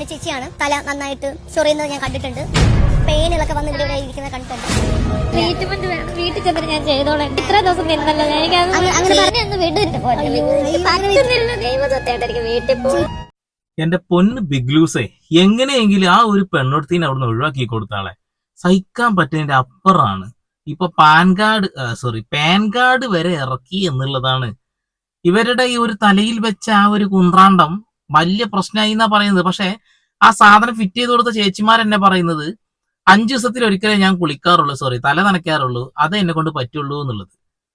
എന്റെ ചേച്ചിയാണ്. തല നന്നായിട്ട് ചൊറിയുന്നത് ഞാൻ കണ്ടിട്ടുണ്ട്. പെയിനുകളൊക്കെ വന്ന് ഇവിടെ ഇവിടെ ഇരിക്കുന്നത് കണ്ടിട്ടുണ്ട്. ട്രീറ്റ്മെന്റ് വേണം വീട്ടിൽ ചെന്നിട്ട് ഞാൻ ചെയ്തോളാം. ഇത്ര ദിവസം നിന്നല്ലോ. അങ്ങനെ- പറഞ്ഞ വീട്ടിൽ എന്റെ പൊന്ന് ബിഗ്ലൂസേ എങ്ങനെയെങ്കിലും ആ ഒരു പെണ്ണൊടുത്തീനെ അവിടുന്ന് ഒഴിവാക്കി കൊടുത്താളെ സഹിക്കാൻ പറ്റുന്നതിന്റെ അപ്പുറമാണ് ഇപ്പൊ PAN card sorry PAN card വരെ ഇറക്കി എന്നുള്ളതാണ്. ഇവരുടെ ഈ ഒരു തലയിൽ വെച്ച ആ ഒരു കുന്ത്രാണ്ടം വലിയ പ്രശ്നമായി എന്നാ പറയുന്നത്. പക്ഷെ ആ സാധനം ഫിറ്റ് ചെയ്ത് കൊടുത്ത ചേച്ചിമാരെന്നെ പറയുന്നത് അഞ്ചു ദിവസത്തിൽ ഒരിക്കലേ ഞാൻ കുളിക്കാറുള്ളൂ സോറി തല നനയ്ക്കാറുള്ളൂ അത് എന്നെ കൊണ്ട് പറ്റുള്ളൂ എന്നുള്ളത്.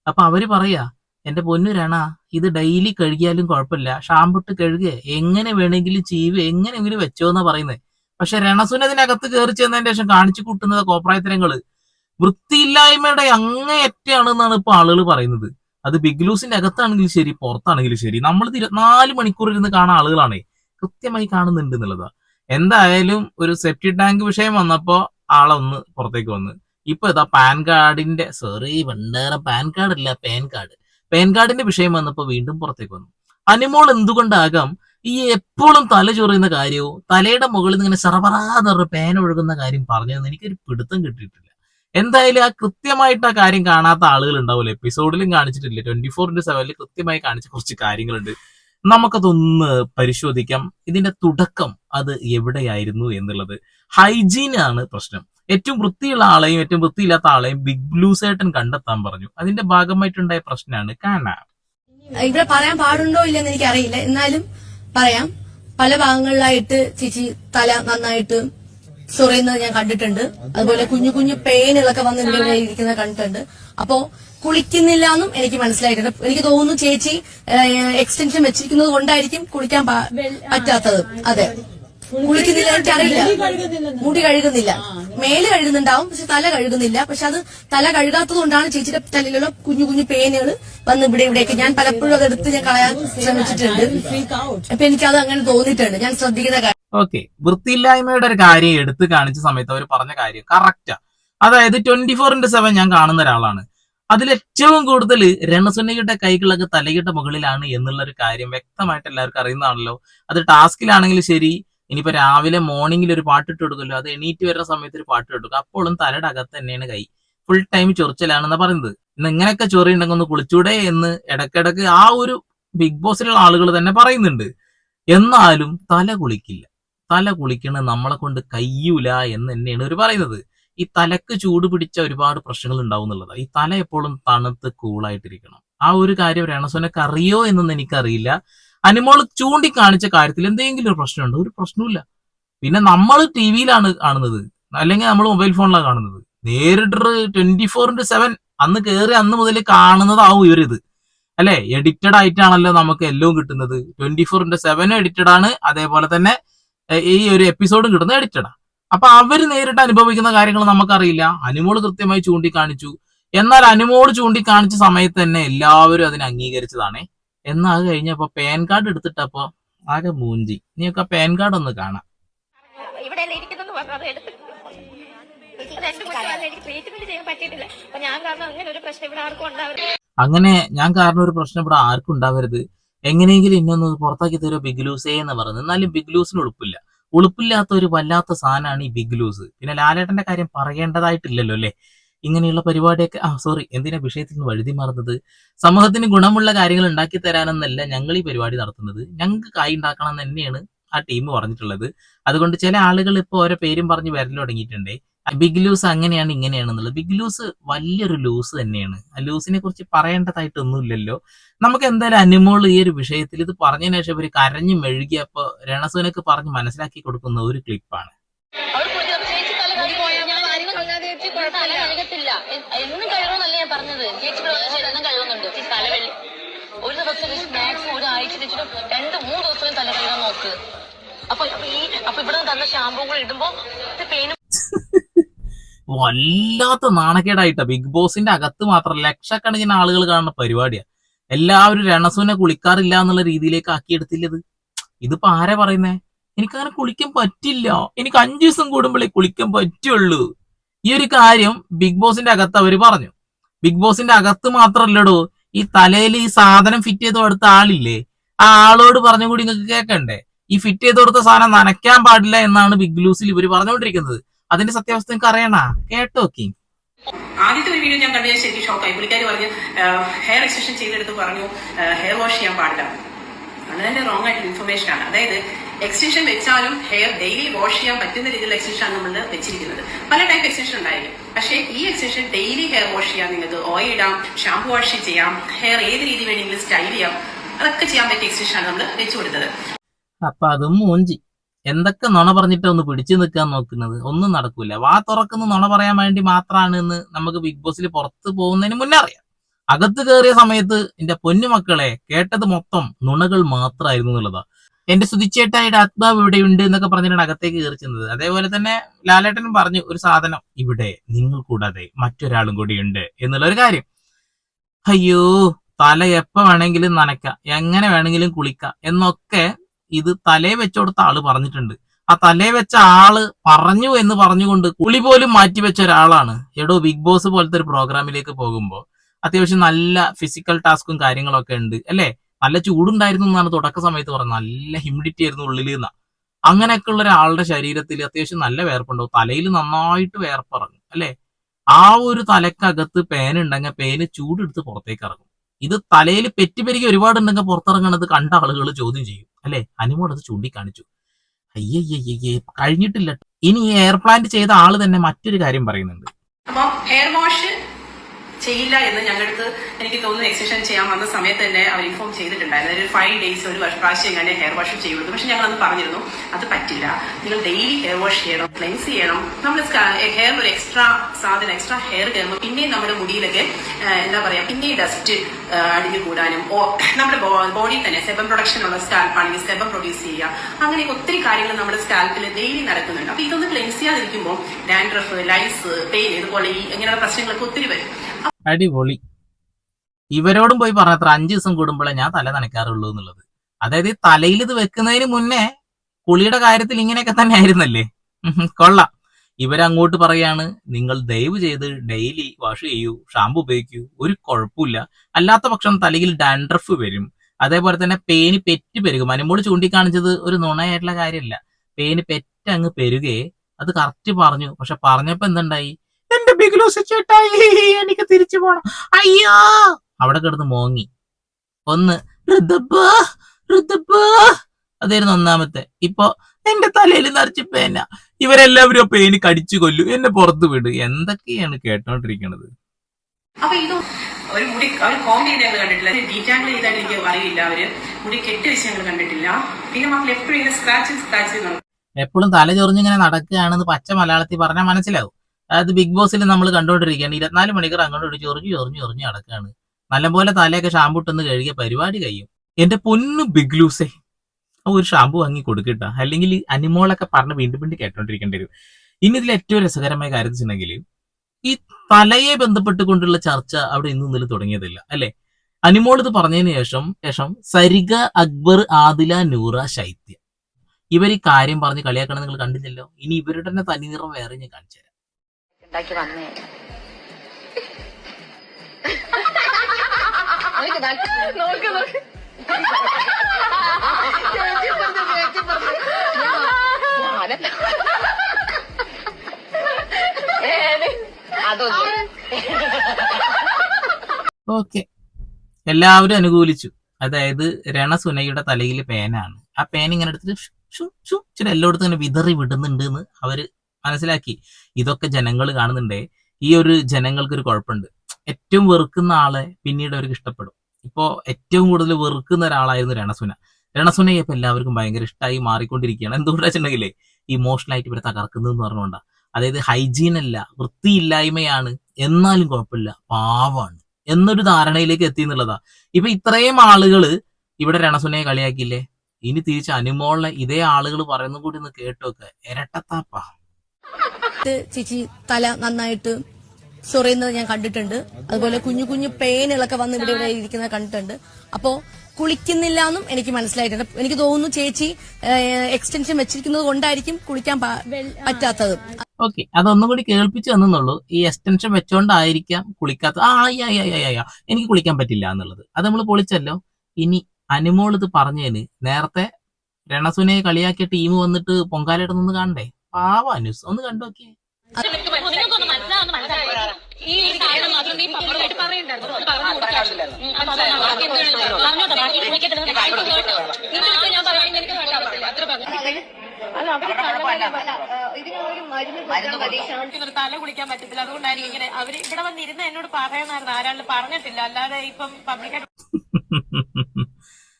അപ്പൊ അവർ പറയാ എന്റെ പൊന്നു രണ ഇത് ഡെയിലി കഴുകിയാലും കുഴപ്പമില്ല. ഷാമ്പിട്ട് കഴുകുക എങ്ങനെ വേണമെങ്കിലും ചീവ് എങ്ങനെയെങ്കിലും വെച്ചോ എന്നാ പറയുന്നത്. പക്ഷെ രണസുനതിനകത്ത് കയറി ചെന്നതിന് ശേഷം കാണിച്ചു കൂട്ടുന്നത് കോപ്രായത്തരങ്ങൾ വൃത്തിയില്ലായ്മയുടെ അങ്ങേയറ്റാണെന്നാണ് ഇപ്പൊ ആളുകൾ പറയുന്നത്. അത് ബിഗ് ലൂസിന്റെ അകത്താണെങ്കിലും ശരി പുറത്താണെങ്കിലും ശരി. നമ്മൾ ഇരുപത്തിനാല് മണിക്കൂർ ഇരുന്ന് കാണാൻ ആളുകളാണ്. കൃത്യമായി കാണുന്നുണ്ട് എന്നുള്ളത്. എന്തായാലും ഒരു സെപ്റ്റി ടാങ്ക് വിഷയം വന്നപ്പോ ആളൊന്ന് പുറത്തേക്ക് വന്ന്. ഇപ്പൊ ഇതാ പാൻ കാർഡിന്റെ സോറി വണ്ടേറെ പാൻ കാർഡ് അല്ല പാൻ കാർഡ്. പാൻ കാർഡിന്റെ വിഷയം വന്നപ്പോ വീണ്ടും പുറത്തേക്ക് വന്നു. അനിമോൾ എന്തുകൊണ്ടാകാം? ഈ എപ്പോഴും തല ചൊറിയുന്ന കാര്യവും തലയുടെ മുകളിൽ നിന്ന് ഇങ്ങനെ സർവറാന്ന് പറഞ്ഞ ഒഴുകുന്ന കാര്യം പറഞ്ഞതെന്ന് എനിക്കൊരു പിടുത്തം കിട്ടിയിട്ടില്ല. എന്തായാലും ആ കൃത്യമായിട്ട് ആ കാര്യം കാണാത്ത ആളുകൾ ഉണ്ടാവില്ല എപ്പിസോഡിലും കാണിച്ചിട്ടില്ല? ട്വന്റി ഫോർ ഇന്റു സെവനിൽ കൃത്യമായി കാണിച്ച കുറച്ച് കാര്യങ്ങളുണ്ട്. നമുക്കതൊന്ന് പരിശോധിക്കാം. ഇതിന്റെ തുടക്കം അത് എവിടെയായിരുന്നു എന്നുള്ളത്. ഹൈജീൻ ആണ് പ്രശ്നം. ഏറ്റവും വൃത്തിയുള്ള ആളെയും ഏറ്റവും വൃത്തിയില്ലാത്ത ആളെയും ബിഗ് ബ്ലൂ സേട്ടൻ കണ്ടെത്താൻ പറഞ്ഞു. അതിന്റെ ഭാഗമായിട്ടുണ്ടായ പ്രശ്നമാണ് കാണാം ഇവിടെ പറയാൻ പാടുണ്ടോ ഇല്ലെന്ന് എനിക്ക് അറിയില്ല എന്നാലും പറയാം. പല ഭാഗങ്ങളിലായിട്ട് ചേച്ചി തല നന്നായിട്ട് ചൊറിയുന്നത് ഞാൻ കണ്ടിട്ടുണ്ട്. അതുപോലെ കുഞ്ഞു കുഞ്ഞു പേനുകളൊക്കെ വന്ന് ഇവിടെ ഇരിക്കുന്നത് കണ്ടിട്ടുണ്ട്. അപ്പോ കുളിക്കുന്നില്ല എന്നും എനിക്ക് മനസ്സിലായിട്ടുണ്ട്. എനിക്ക് തോന്നുന്നു ചേച്ചി എക്സ്റ്റൻഷൻ വെച്ചിരിക്കുന്നത് കൊണ്ടായിരിക്കും കുളിക്കാൻ പറ്റാത്തത്. അതെ. കുളിക്കുന്നില്ല എനിക്കറിയില്ല മുടി കഴുകുന്നില്ല. മേൽ കഴുകുന്നുണ്ടാവും പക്ഷെ തല കഴുകുന്നില്ല. പക്ഷെ അത് തല കഴുകാത്തത് കൊണ്ടാണ് ചേച്ചിയുടെ തലയിലുള്ള കുഞ്ഞു കുഞ്ഞു പേനുകൾ വന്ന് ഇവിടെ ഇവിടെയൊക്കെ. ഞാൻ പലപ്പോഴും അത് എടുത്ത് ഞാൻ കളയാൻ ശ്രമിച്ചിട്ടുണ്ട്. അപ്പൊ എനിക്കത് അങ്ങനെ തോന്നിയിട്ടുണ്ട്. ഞാൻ ശ്രദ്ധിക്കുന്ന ഓക്കെ വൃത്തിയില്ലായ്മയുടെ ഒരു കാര്യം എടുത്ത് കാണിച്ച സമയത്ത് അവർ പറഞ്ഞ കാര്യം കറക്റ്റാ അതായത് ട്വന്റി ഫോർ ഇന്റു സെവൻ ഞാൻ കാണുന്ന ഒരാളാണ്. അതിൽ ഏറ്റവും കൂടുതൽ രണസുന്നയുടെ കൈകളൊക്കെ തലയുടെ മുകളിലാണ് എന്നുള്ള ഒരു കാര്യം വ്യക്തമായിട്ട് എല്ലാവർക്കും അറിയുന്നതാണല്ലോ. അത് ടാസ്കിലാണെങ്കിലും ശരി ഇനിയിപ്പോ രാവിലെ മോർണിംഗിൽ ഒരു പാട്ട് ഇട്ട് കൊടുക്കുമല്ലോ അത് എണീറ്റ് വരുന്ന സമയത്ത് ഒരു പാട്ട് കൊടുക്കും. അപ്പോഴും തലയുടെ അകത്ത് തന്നെയാണ് കൈ. ഫുൾ ടൈം ചൊറിച്ചലാണെന്ന് പറയുന്നത്. ഇന്ന് ഇങ്ങനെയൊക്കെ ചൊറിയുണ്ടെങ്കിൽ ഒന്ന് കുളിച്ചൂടെ എന്ന് ഇടക്കിടക്ക് ആ ഒരു ബിഗ് ബോസിലുള്ള ആളുകൾ തന്നെ പറയുന്നുണ്ട്. എന്നാലും തല കുളിക്കില്ല. തല കുളിക്കണ നമ്മളെ കൊണ്ട് കയ്യൂല എന്ന് തന്നെയാണ് ഇവർ പറയുന്നത്. ഈ തലക്ക് ചൂട് പിടിച്ച ഒരുപാട് പ്രശ്നങ്ങൾ ഉണ്ടാവും എന്നുള്ളതാണ് ഈ തല എപ്പോഴും തണുത്ത് കൂളായിട്ടിരിക്കണം ആ ഒരു കാര്യം രണസോനക്ക് അറിയോ എന്നൊന്നും എനിക്കറിയില്ല. അനിമോൾ ചൂണ്ടിക്കാണിച്ച കാര്യത്തിൽ എന്തെങ്കിലും ഒരു പ്രശ്നമുണ്ടോ? ഒരു പ്രശ്നമില്ല പിന്നെ നമ്മൾ ടി വിയിലാണ് കാണുന്നത്. അല്ലെങ്കിൽ നമ്മൾ മൊബൈൽ ഫോണിലാണ് കാണുന്നത്. നേരിട്ട് ട്വന്റി ഫോർ ഇന്റു സെവൻ അന്ന് കയറി അന്ന് മുതൽ കാണുന്നതാവും ഇവരിത്. അല്ലെ? എഡിറ്റഡ് ആയിട്ടാണല്ലോ നമുക്ക് എല്ലാം കിട്ടുന്നത്. ട്വന്റി ഫോർ ഇന്റു സെവനും എഡിറ്റഡ് ആണ്. അതേപോലെ തന്നെ ഈ ഒരു എപ്പിസോഡും കിട്ടുന്ന എഡിറ്റഡാ അപ്പൊ അവർ നേരിട്ട് അനുഭവിക്കുന്ന കാര്യങ്ങൾ നമുക്കറിയില്ല. അനുമോൾ കൃത്യമായി ചൂണ്ടിക്കാണിച്ചു. എന്നാൽ അനുമോൾ ചൂണ്ടിക്കാണിച്ച സമയത്ത് തന്നെ എല്ലാവരും അതിനെ അംഗീകരിച്ചതാണ്. എന്നാൽ അത് കഴിഞ്ഞപ്പോ പാൻ കാർഡ് എടുത്തിട്ടപ്പോ ആകെ മൂഞ്ചി. നീയൊക്കെ പാൻ കാർഡ് ഒന്ന് കാണാം. എടുത്ത് ഇവിടെ അങ്ങനെ ഞാൻ കാരണം ഒരു പ്രശ്നം ഇവിടെ ആർക്കും ഉണ്ടാവരുത്. എങ്ങനെയെങ്കിലും ഇന്നൊന്ന് പുറത്താക്കി തരുമോ ബിഗ് ലൂസേ എന്ന് പറയുന്നത്. എന്നാലും ബിഗ് ലൂസിന് ഉളുപ്പില്ല. ഉളുപ്പില്ലാത്ത ഒരു വല്ലാത്ത സാധനമാണ് ഈ ബിഗ് ലൂസ്. പിന്നെ ലാലേട്ടന്റെ കാര്യം പറയേണ്ടതായിട്ടില്ലല്ലോ അല്ലേ? ഇങ്ങനെയുള്ള പരിപാടിയൊക്കെ ആ സോറി എന്തിനാ വിഷയത്തിൽ നിന്ന് വഴുതി മാറുന്നത്? സമൂഹത്തിന് ഗുണമുള്ള കാര്യങ്ങൾ ഉണ്ടാക്കി തരാനെന്നല്ല ഞങ്ങൾ ഈ പരിപാടി നടത്തുന്നത്. ഞങ്ങൾക്ക് കായ് ഉണ്ടാക്കണം എന്ന് തന്നെയാണ് ആ ടീം പറഞ്ഞിട്ടുള്ളത്. അതുകൊണ്ട് ചില ആളുകൾ ഇപ്പോൾ ഓരോ പേരും പറഞ്ഞ് വരൽ തുടങ്ങിയിട്ടുണ്ടേ. ബിഗ് ലൂസ് അങ്ങനെയാണ് ഇങ്ങനെയാണെന്നുള്ളത്. ബിഗ് ലൂസ് വലിയൊരു ലൂസ് തന്നെയാണ്. ആ ലൂസിനെ കുറിച്ച് പറയേണ്ടതായിട്ടൊന്നുമില്ലല്ലോ നമുക്ക് എന്തായാലും അനുമോൾ ഈ ഒരു വിഷയത്തിൽ ഇത് പറഞ്ഞതിന് ശേഷം ഇവർ കരഞ്ഞു മെഴുകിയപ്പോ രണസുനൊക്കെ പറഞ്ഞ് മനസ്സിലാക്കി കൊടുക്കുന്ന ഒരു ക്ലിപ്പാണ്. എന്നും ഞാൻ പറഞ്ഞത്. ചേച്ചി എന്നും ഒരു ദിവസം മാക്സിമം ഒരാഴ്ച വെച്ചിട്ട് രണ്ട് മൂന്ന് ദിവസം തല കഴുകാൻ നോക്ക്. അപ്പൊ ഈ അപ്പൊ ഇവിടെ തന്ന ഷാമ്പൂ കൂടെ ഇടുമ്പോ പേനും വല്ലാത്ത നാണക്കേടായിട്ടാ. ബിഗ് ബോസിന്റെ അകത്ത് മാത്രം ലക്ഷക്കണക്കിന് ആളുകൾ കാണുന്ന പരിപാടിയാ. എല്ലാവരും രണസുവിനെ കുളിക്കാറില്ല എന്നുള്ള രീതിയിലേക്ക് ആക്കിയെടുത്തില്ലത്. ഇതിപ്പോ ആരാ പറയുന്നേ? എനിക്കങ്ങനെ കുളിക്കാൻ പറ്റില്ല. എനിക്ക് അഞ്ചു ദിവസം കൂടുമ്പോഴേ കുളിക്കാൻ പറ്റുള്ളൂ. ഈ ഒരു കാര്യം ബിഗ് ബോസിന്റെ അകത്ത് അവർ പറഞ്ഞു. ബിഗ് ബോസിന്റെ അകത്ത് മാത്രല്ലടോ ഈ തലയിൽ ഈ സാധനം ഫിറ്റ് ചെയ്ത് കൊടുത്ത ആളില്ലേ? ആ ആളോട് പറഞ്ഞു കൂടി നിങ്ങൾക്ക് കേൾക്കണ്ടേ ഈ ഫിറ്റ് ചെയ്ത് കൊടുത്ത സാധനം നനയ്ക്കാൻ പാടില്ല എന്നാണ് ബിഗ് ലൂസിൽ ഇവർ പറഞ്ഞുകൊണ്ടിരിക്കുന്നത്. അതിന്റെ സത്യാവസ്ഥ നിങ്ങൾക്ക് അറിയണ? കേട്ടോക്കി ആദ്യത്തെ ഒരു വീഡിയോ ഞാൻ കണ്ടത് ശരിക്കും ഷോക്കായി പുള്ളിക്കാരി പറഞ്ഞു ഹെയർ എക്സ്റ്റൻഷൻ ചെയ്തെടുത്ത് പറഞ്ഞു ഹെയർ വാഷ് ചെയ്യാൻ പാടില്ല. വളരെ റോങ് ആയിട്ടുള്ള ഇൻഫർമേഷൻ ആണ്. അതായത് എക്സ്റ്റൻഷൻ വെച്ചാലും ഹെയർ ഡെയിലി വാഷ് ചെയ്യാൻ പറ്റുന്ന രീതിയിലുള്ള എക്സ്റ്റൻഷൻ ആണ് നമ്മൾ വെച്ചിരിക്കുന്നത്. പല ടൈപ്പ് എക്സ്റ്റൻഷൻ ഉണ്ടായിരിക്കും. പക്ഷേ ഈ എക്സ്റ്റൻഷൻ ഡെയിലി ഹെയർ വാഷ് ചെയ്യാം നിങ്ങൾക്ക് ഓയിൽ ഇടാം ഷാമ്പു വാഷ് ചെയ്യാം ഹെയർ ഏത് രീതി വേണമെങ്കിലും സ്റ്റൈൽ ചെയ്യാം അതൊക്കെ ചെയ്യാൻ പറ്റിയ എക്സ്റ്റൻഷൻ ആണ് നമ്മൾ വെച്ചു കൊടുത്തത്. അപ്പൊ അതും മൂഞ്ചി. എന്തൊക്കെ നുണ പറഞ്ഞിട്ട് ഒന്ന് പിടിച്ചു നിൽക്കാൻ നോക്കുന്നത്? ഒന്നും നടക്കൂല. വാ തുറക്കുന്ന നുണ പറയാൻ വേണ്ടി മാത്രമാണ് എന്ന് നമുക്ക് ബിഗ് ബോസിൽ പുറത്ത് പോകുന്നതിന് മുന്നേ അറിയാം. അകത്ത് കയറിയ സമയത്ത് എന്റെ പൊന്നു മക്കളെ കേട്ടത് മൊത്തം നുണകൾ മാത്രമായിരുന്നു എന്നുള്ളതാ. എന്റെ സുതിച്ചേട്ടായുടെ ആത്മാവ് ഇവിടെയുണ്ട് എന്നൊക്കെ പറഞ്ഞിട്ടാണ് അകത്തേക്ക് കയറി ചെന്നത്. അതേപോലെ തന്നെ ലാലേട്ടനും പറഞ്ഞു ഒരു സാധനം ഇവിടെ നിങ്ങൾ കൂടാതെ മറ്റൊരാളും കൂടി ഉണ്ട് എന്നുള്ള ഒരു കാര്യം. അയ്യോ തല എപ്പ വേണമെങ്കിലും നനക്ക എങ്ങനെ വേണമെങ്കിലും കുളിക്ക എന്നൊക്കെ ഇത് തലേ വെച്ചോടുത്ത ആൾ പറഞ്ഞിട്ടുണ്ട്. ആ തലേ വെച്ച ആൾ പറഞ്ഞു എന്ന് പറഞ്ഞുകൊണ്ട് കുളി പോലും മാറ്റി വെച്ച ഒരാളാണ്. എടോ ബിഗ് ബോസ് പോലത്തെ ഒരു പ്രോഗ്രാമിലേക്ക് പോകുമ്പോൾ അത്യാവശ്യം നല്ല ഫിസിക്കൽ ടാസ്കും കാര്യങ്ങളൊക്കെ ഉണ്ട് അല്ലേ? നല്ല ചൂടുണ്ടായിരുന്നു എന്നാണ് തുടക്ക സമയത്ത് പറഞ്ഞത്. നല്ല ഹ്യൂമിഡിറ്റി ആയിരുന്നു ഉള്ളിൽ നിന്ന അങ്ങനെയൊക്കെ ഉള്ള ഒരാളുടെ ശരീരത്തിൽ അത്യാവശ്യം നല്ല വേർപ്പുണ്ടാവും. തലയിൽ നന്നായിട്ട് വേർപ്പിറങ്ങും അല്ലേ? ആ ഒരു തലക്കകത്ത് പേനുണ്ടെങ്കിൽ പേന് ചൂടെടുത്ത് പുറത്തേക്ക് ഇറങ്ങും. ഇത് തലയിൽ പെറ്റുപെരുകി ഒരുപാടുണ്ടെങ്കിൽ പുറത്തിറങ്ങണത് കണ്ട ആളുകൾ ചോദ്യം ചെയ്യും. അല്ലെ? അനുമോൾ അത് ചൂണ്ടിക്കാണിച്ചു. അയ്യയ്യയ്യേ കഴിഞ്ഞിട്ടില്ല. ഇനി എയർ പ്ലാന്റ് ചെയ്ത ആൾ തന്നെ മറ്റൊരു കാര്യം പറയുന്നുണ്ട്. അപ്പം എയർ വാഷ് ചെയ്യില്ല എന്ന് ഞങ്ങൾക്ക് എനിക്ക് തോന്നുന്നു എക്സ്റ്റൻഷൻ ചെയ്യാൻ വന്ന സമയത്ത് തന്നെ അവർ ഇൻഫോം ചെയ്തിട്ടുണ്ടായിരുന്നു. ഒരു ഫൈവ് ഡേയ്സ് ഒരു വർഷം പ്രാവശ്യം ഞാൻ ഹെയർ വാഷ് ചെയ്യുള്ളൂ പക്ഷെ ഞങ്ങൾ അന്ന് പറഞ്ഞിരുന്നു അത് പറ്റില്ല. നിങ്ങൾ ഡെയിലി ഹെയർ വാഷ് ചെയ്യണം ക്ലെൻസ് ചെയ്യണം. നമ്മൾ ഹെയർ ഒരു എക്സ്ട്രാ സാധനം എക്സ്ട്രാ ഹെയർ കയറുമ്പോൾ പിന്നെയും നമ്മുടെ മുടിയിലൊക്കെ എന്താ പറയാ പിന്നെയും ഡസ്റ്റ് അടിഞ്ഞു കൂടാനും. നമ്മുടെ ബോഡി തന്നെ സെബം പ്രൊഡക്ഷൻ ഉള്ള സ്കാൽപ്പാണെങ്കിൽ സെബം പ്രൊഡ്യൂസ് ചെയ്യുക. അങ്ങനെ ഒത്തിരി കാര്യങ്ങൾ നമ്മുടെ സ്കാൽപ്പിൽ ഡെയിലി നടക്കുന്നുണ്ട്. അപ്പൊ ഇതൊന്ന് ക്ലെൻസ് ചെയ്യാതിരിക്കുമ്പോൾ ഡാൻഡ്രഫ് ലൈസ് പെയിൻ ഇതുപോലെ ഈ ഇങ്ങനെയുള്ള പ്രശ്നങ്ങളൊക്കെ ഒത്തിരി വരും. അടിപൊളി. ഇവരോടും പോയി പറഞ്ഞത്ര അഞ്ചു ദിവസം കൂടുമ്പോഴേ ഞാൻ തല നനയ്ക്കാറുള്ളൂ എന്നുള്ളത്. അതായത് തലയിൽ ഇത് വെക്കുന്നതിന് മുന്നേ കുളിയുടെ കാര്യത്തിൽ ഇങ്ങനെയൊക്കെ തന്നെ ആയിരുന്നല്ലേ? കൊള്ളാം. ഇവരങ്ങോട്ട് പറയാണ് നിങ്ങൾ ദയവ് ചെയ്ത് ഡെയിലി വാഷ് ചെയ്യൂ ഷാമ്പു ഉപയോഗിക്കൂ ഒരു കുഴപ്പമില്ല. അല്ലാത്ത പക്ഷം തലയിൽ ഡാൻഡ്രഫ് വരും. അതേപോലെ തന്നെ പേന് പെറ്റ് പെരുകും. അനുമോട് ചൂണ്ടിക്കാണിച്ചത് ഒരു നുണയായിട്ടുള്ള കാര്യമല്ല. പേന് പെറ്റ് അങ്ങ് പെരുകേ. അത് കറക്റ്റ് പറഞ്ഞു. പക്ഷെ പറഞ്ഞപ്പോ എന്തുണ്ടായി? എന്റെ ബിഗ്ലോസ് തിരിച്ചു പോണം. അയ്യോ! അവിടെ കിടന്ന് മോങ്ങി. ഒന്ന് ഋതബ് ഋതബ് അതായിരുന്നു ഒന്നാമത്തെ. ഇപ്പൊ എന്റെ തലയിൽ നിറച്ച് പേന. ഇവരെല്ലാവരും ആ പേന് കടിച്ചു കൊല്ലു. എന്നെ പുറത്തു വിട്. എന്തൊക്കെയാണ് കേട്ടോണ്ടിരിക്കണത്? അപ്പൊ ഇത് ഒരു മുടി അവർ ഞങ്ങൾ കണ്ടിട്ടില്ല. ഡീറ്റാങ്കിൾ ചെയ്താൽ എനിക്ക് അറിയില്ല അവർ. മുടി കെട്ടി വെച്ച് ഞങ്ങൾ കണ്ടിട്ടില്ല. പിന്നെ മക്കൾ എപ്പോഴും ഇങ്ങനെ സ്ക്രാച്ച് സ്ക്രാച്ച് എപ്പോഴും തല ചൊറിഞ്ഞിങ്ങനെ നടക്കുകയാണെന്ന് പച്ച മലയാളത്തിൽ പറഞ്ഞാൽ മനസ്സിലാവും. അതായത് ബിഗ് ബോസിൽ നമ്മൾ കണ്ടുകൊണ്ടിരിക്കുകയാണ്. ഇരുപത്തിനാല് മണിക്കൂർ അങ്ങോട്ട് ഒരു ചൊറിഞ്ഞ് ചൊറിഞ്ഞ് ചൊറിഞ്ഞ് നടക്കുകയാണ്. നല്ലപോലെ തലയൊക്കെ ഷാമ്പു ഇട്ടെന്ന് കഴുകിയ പരിപാടി കഴിയും. എന്റെ പൊന്നു ബിഗ് ലൂസേ ഒരു ഷാമ്പു വാങ്ങി കൊടുക്കട്ട. അല്ലെങ്കിൽ അനിമോളൊക്കെ പറഞ്ഞ് വീണ്ടും വീണ്ടും കേട്ടോണ്ടിരിക്കേണ്ടി വരും. ഇനി ഇതിൽ ഏറ്റവും രസകരമായ കാര്യം വെച്ചിട്ടുണ്ടെങ്കിൽ ഈ തലയെ ബന്ധപ്പെട്ടുകൊണ്ടുള്ള ചർച്ച അവിടെ ഇന്നും ഇന്നലെ തുടങ്ങിയതില്ല അല്ലെ? അനിമോൾ ഇത് പറഞ്ഞതിന് ശേഷം ശേഷം സരിക അക്ബർ ആദില നൂറ ശൈത്യ. ഇവർ ഈ കാര്യം പറഞ്ഞ് കളിയാക്കണം നിങ്ങൾ കണ്ടില്ലല്ലോ? ഇനി ഇവരുടെ തന്നെ തനിനിറം വേറെ ഞാൻ കാണിച്ചു തരാം ഉണ്ടാക്കി വന്നേ. നോക്ക് നോക്ക്. അതൊന്നും ഓക്കെ. എല്ലാവരും അനുകൂലിച്ചു. അതായത് രണസുനയുടെ തലയിൽ പേനാണ്. ആ പേന ഇങ്ങനെ എടുത്തിട്ട് ഷു, ഷു, ഷു, ഇച്ചിരി എല്ലായിടത്തും ഇങ്ങനെ വിതറി വിടുന്നുണ്ട് എന്ന് അവർ മനസ്സിലാക്കി. ഇതൊക്കെ ജനങ്ങൾ കാണുന്നുണ്ടേ. ഈ ഒരു ജനങ്ങൾക്ക് ഒരു കുഴപ്പമുണ്ട്. ഏറ്റവും വെറുക്കുന്ന ആളെ പിന്നീട് അവർക്ക് ഇഷ്ടപ്പെടും. ഇപ്പോ ഏറ്റവും കൂടുതൽ വെറുക്കുന്ന ഒരാളായിരുന്നു രണസുന. രണസുനയെ ഇപ്പൊ എല്ലാവർക്കും ഭയങ്കര ഇഷ്ടമായി മാറിക്കൊണ്ടിരിക്കുകയാണ്. എന്തുകൊണ്ടാ വെച്ചിട്ടുണ്ടെങ്കിലേ ഇമോഷണലായിട്ട് ഇവരെ തകർക്കുന്നതെന്ന് പറഞ്ഞുകൊണ്ട. അതായത് ഹൈജീൻ അല്ല വൃത്തിയില്ലായ്മയാണ്. എന്നാലും കുഴപ്പമില്ല പാവാണ്. എന്നൊരു ധാരണയിലേക്ക് എത്തി എന്നുള്ളതാ. ഇപ്പൊ ഇത്രയും ആളുകൾ ഇവിടെ രണസുനയെ കളിയാക്കിയില്ലേ? ഇനി തിരിച്ച് അനുമോളിനെ ഇതേ ആളുകൾ പറയുന്ന കൂടി ഒന്ന് കേട്ടോക്കെ. ഇരട്ടത്താപ്പാ ചേച്ചി തല നന്നായിട്ട് ചൊറിയുന്നത് ഞാൻ കണ്ടിട്ടുണ്ട്. അതുപോലെ കുഞ്ഞു കുഞ്ഞു പേനുകളൊക്കെ വന്ന് ഇവിടെ ഇവിടെ ഇരിക്കുന്നത് കണ്ടിട്ടുണ്ട്. അപ്പോ കുളിക്കുന്നില്ല എന്നും എനിക്ക് മനസ്സിലായിട്ടുണ്ട്. എനിക്ക് തോന്നുന്നു ചേച്ചി എക്സ്റ്റൻഷൻ വെച്ചിരിക്കുന്നത് കൊണ്ടായിരിക്കും കുളിക്കാൻ പറ്റാത്തത്. ഓക്കെ അതൊന്നും കൂടി കേൾപ്പിച്ചു തന്നുള്ളൂ ഈ എക്സ്റ്റൻഷൻ വെച്ചോണ്ടായിരിക്കാം കുളിക്കാത്ത ആ. എനിക്ക് കുളിക്കാൻ പറ്റില്ല എന്നുള്ളത്. അത് നമ്മൾ പൊളിച്ചല്ലോ. ഇനി അനുമോൾ ഇത് പറഞ്ഞതിന് നേരത്തെ രണസുനെ കളിയാക്കിയ ടീം വന്നിട്ട് പൊങ്കാലയുടെ നിന്ന് കാണണ്ടേ? പാവ അനുസ്. ഒന്ന് അല്ല അവർ ഇതിനൊരു മരുന്ന് ശാന്തിന് തല കുളിക്കാൻ പറ്റത്തില്ല അതുകൊണ്ടായിരിക്കും ഇങ്ങനെ അവർ ഇവിടെ വന്നിരുന്ന എന്നോട് പറയുന്നായിരുന്നു ആരാളും പറഞ്ഞിട്ടില്ല അല്ലാതെ ഇപ്പം പബ്ലിക്കായിട്ട്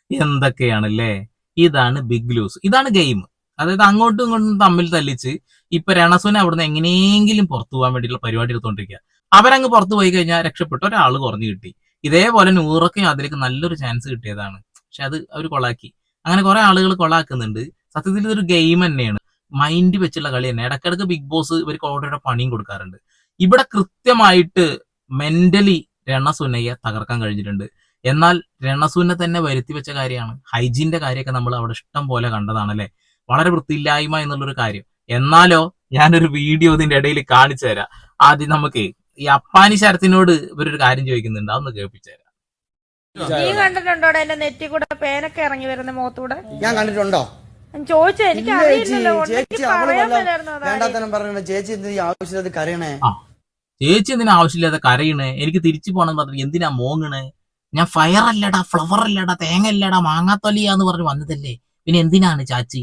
എന്തൊക്കെയാണല്ലേ? ഇതാണ് ബിഗ് ലൂസ്. ഇതാണ് ഗെയിം. അതായത് അങ്ങോട്ടും ഇങ്ങോട്ടും തമ്മിൽ തല്ലിച്ച് ഇപ്പൊ രണസുനെ അവിടുന്ന് എങ്ങനെയെങ്കിലും പുറത്തു പോകാൻ വേണ്ടിയുള്ള പരിപാടി എടുത്തോണ്ടിരിക്കുക അവരങ്ങ് പുറത്തു പോയി കഴിഞ്ഞാൽ രക്ഷപ്പെട്ട. ഒരാൾ കുറഞ്ഞു കിട്ടി. ഇതേപോലെ നൂറൊക്കെ അതിലേക്ക് നല്ലൊരു ചാൻസ് കിട്ടിയതാണ്. പക്ഷെ അത് അവർ കൊളാക്കി. അങ്ങനെ കുറെ ആളുകൾ കൊളാക്കുന്നുണ്ട്. സത്യത്തിൽ ഇതൊരു ഗെയിം തന്നെയാണ്. മൈൻഡ് വെച്ചുള്ള കളി തന്നെ. ഇടക്കിടക്ക് ബിഗ് ബോസ് ഇവർക്ക് ഓരോരോ പണിയും കൊടുക്കാറുണ്ട്. ഇവിടെ കൃത്യമായിട്ട് മെന്റലി രണസുനയെ തകർക്കാൻ കഴിഞ്ഞിട്ടുണ്ട്. എന്നാൽ രണസുനെ തന്നെ വരുത്തി വെച്ച കാര്യമാണ്. ഹൈജീന്റെ കാര്യമൊക്കെ നമ്മൾ അവിടെ ഇഷ്ടം പോലെ കണ്ടതാണല്ലേ? വളരെ വൃത്തിയില്ലായ്മ എന്നുള്ളൊരു കാര്യം. എന്നാലോ ഞാനൊരു വീഡിയോ ഇതിന്റെ ഇടയിൽ കാണിച്ചു തരാം. ആദ്യം നമുക്ക് ഈ അപ്പാനി ശരത്തിനോട് ഇവരൊരു കാര്യം ചോദിക്കുന്നുണ്ട്. അതൊന്ന് കേൾപ്പിച്ചു തരാം. നീ കണ്ടിട്ടുണ്ടോ എന്റെ നെറ്റി കൂടെ പേനൊക്കെ ഇറങ്ങി വരുന്ന മുഖത്തൂടെ? ഞാൻ കണ്ടിട്ടുണ്ടോ? ഞാൻ ചോദിച്ചു എനിക്ക് അറിയില്ലല്ലോ. ചേച്ചി, ആവശ്യമില്ലാതെ കരയണേ? ചേച്ചി എന്തിനാ ആവശ്യമില്ലാതെ കരയണ്? എനിക്ക് തിരിച്ചു പോകണം പറഞ്ഞു എന്തിനാ മോങ്ങണേ? ഞാൻ ഫയർ അല്ലടാ ഫ്ലവർ അല്ലടാ തേങ്ങ അല്ലടാ മാങ്ങാത്തൊലിയാന്ന് പറഞ്ഞു വന്നതല്ലേ. പിന്നെ എന്തിനാണ് ചാച്ചി?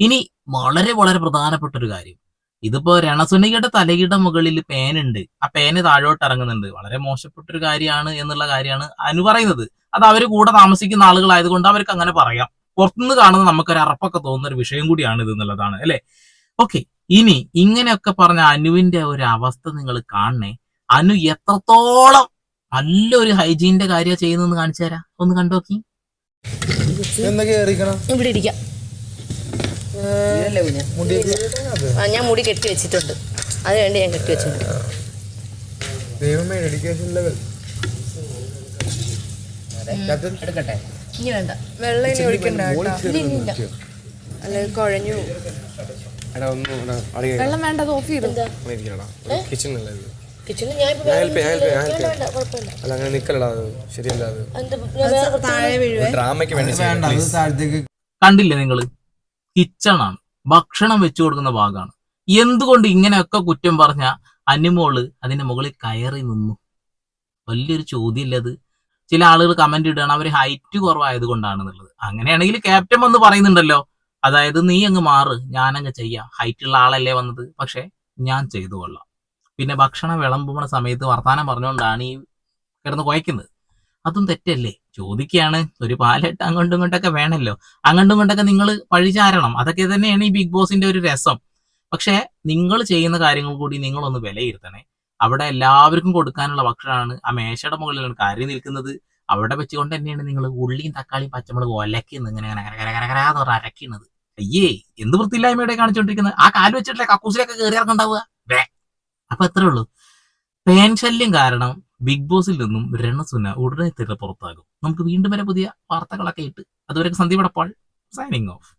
ഇനി വളരെ വളരെ പ്രധാനപ്പെട്ട ഒരു കാര്യം. ഇതിപ്പോ രണസുനികയുടെ തലയുടെ മുകളിൽ പേനുണ്ട് ആ പേന് താഴോട്ട് ഇറങ്ങുന്നുണ്ട്. വളരെ മോശപ്പെട്ട ഒരു കാര്യമാണ് എന്നുള്ള കാര്യമാണ് അനു പറയുന്നത്. അത് അവർ കൂടെ താമസിക്കുന്ന ആളുകളായതുകൊണ്ട് അവർക്ക് അങ്ങനെ പറയാം. പുറത്തുനിന്ന് കാണുന്ന നമുക്കൊരു അറപ്പൊക്കെ തോന്നുന്ന ഒരു വിഷയം കൂടിയാണ് ഇത് എന്നുള്ളതാണ് അല്ലെ? ഓക്കെ. ഇനി ഇങ്ങനെയൊക്കെ പറഞ്ഞ അനുവിന്റെ ഒരു അവസ്ഥ നിങ്ങൾ കാണണേ. അനു എത്രത്തോളം നല്ലൊരു ഹൈജീനിന്റെ കാര്യം ചെയ്യുന്നെന്ന് കാണിച്ചു തരാം ഒന്ന് കണ്ടോക്കി. ഇവിടെ ഇരിക്കാം. ഞാൻ മുടി കെട്ടി വെച്ചിട്ടുണ്ട്. അത് വേണ്ടി ഞാൻ കെട്ടി വെച്ചിട്ടുണ്ട്. ദൈവമേ ഡെഡിക്കേഷൻ ലെവൽ ഇനി വേണ്ട. വെള്ളം ഇനി ഒഴിക്കണ്ട കേട്ടോ. അല്ലെങ്കിൽ കുഴഞ്ഞു വെള്ളം വേണ്ട അത് ഓഫ് ചെയ്തു. കിച്ചണിലല്ല ഇത്. കിച്ചണിൽ ഞാൻ ഇപ്പൊ ഞാൻ ഹെൽപ്പ് ഞാൻ വേണ്ട, ഹെൽപ്പ് അല്ല അങ്ങനെ നിക്കലടാ അത്. ശരിയല്ല ഞാൻ താഴെ വീഴുവേ? ഡ്രാമയ്ക്ക് വേണ്ടി വേണ്ട അത് താഴത്തേക്ക് കണ്ടില്ലേ നിങ്ങൾ കിച്ചണാണ് ഭക്ഷണം വെച്ചു കൊടുക്കുന്ന ഭാഗമാണ്. എന്തുകൊണ്ട് ഇങ്ങനെയൊക്കെ കുറ്റം പറഞ്ഞ അനുമോൾ അതിന്റെ മുകളിൽ കയറി നിന്നു? വലിയൊരു ചോദ്യമില്ലത്. ചില ആളുകൾ കമന്റ് ഇടുകയാണ് അവർ ഹൈറ്റ് കുറവായത് കൊണ്ടാണെന്നുള്ളത്. അങ്ങനെയാണെങ്കിൽ ക്യാപ്റ്റൻ വന്ന് പറയുന്നുണ്ടല്ലോ. അതായത് നീ അങ്ങ് മാറ് ഞാനങ്ങ് ചെയ്യാം. ഹൈറ്റുള്ള ആളല്ലേ വന്നത്. പക്ഷെ ഞാൻ ചെയ്തു കൊള്ളാം. പിന്നെ ഭക്ഷണം വിളമ്പുന്ന സമയത്ത് വർത്താനം പറഞ്ഞുകൊണ്ടാണ് ഈ കിടന്ന് കുഴക്കുന്നത് അതും തെറ്റല്ലേ? ചോദിക്കുകയാണ് ഒരു പാലിട്ട് അങ്ങോട്ടും ഇങ്ങോട്ടൊക്കെ വേണമല്ലോ. അങ്ങോട്ടും ഇങ്ങോട്ടൊക്കെ നിങ്ങൾ പഴിചാരണം അതൊക്കെ തന്നെയാണ് ഈ ബിഗ് ബോസിന്റെ ഒരു രസം. പക്ഷേ നിങ്ങൾ ചെയ്യുന്ന കാര്യങ്ങൾ കൂടി നിങ്ങളൊന്ന് വിലയിരുത്തണേ. അവിടെ എല്ലാവർക്കും കൊടുക്കാനുള്ള ഭക്ഷണമാണ്. ആ മേശയുടെ മുകളിലാണ് കയറി നിൽക്കുന്നത്. അവിടെ വെച്ചുകൊണ്ട് തന്നെയാണ് നിങ്ങൾ ഉള്ളിയും തക്കാളിയും പച്ചമുളകും ഒലക്കുന്നത് ഇങ്ങനെ കരകരകരകരാന്ന് പറഞ്ഞാൽ അരക്കുന്നത് അയ്യേ എന്ത് വൃത്തിയില്ലായ്മയുടെ കാണിച്ചുകൊണ്ടിരിക്കുന്നത് ആ കാൽ വെച്ചിട്ടില്ല കക്കൂസിലൊക്കെ കയറി ഇറക്കണ്ടാവുക വേ അപ്പൊ അത്രേ ഉള്ളൂ. പേൻ കാരണം ബിഗ് ബോസിൽ നിന്നും രണസുന ഉടനെ തന്നെ പുറത്താകും. നമുക്ക് വീണ്ടും വരെ പുതിയ വാർത്തകളൊക്കെ ഇട്ട് അതുവരെ സന്ദീപ് അടപ്പാൾ സൈനിങ് ഓഫ്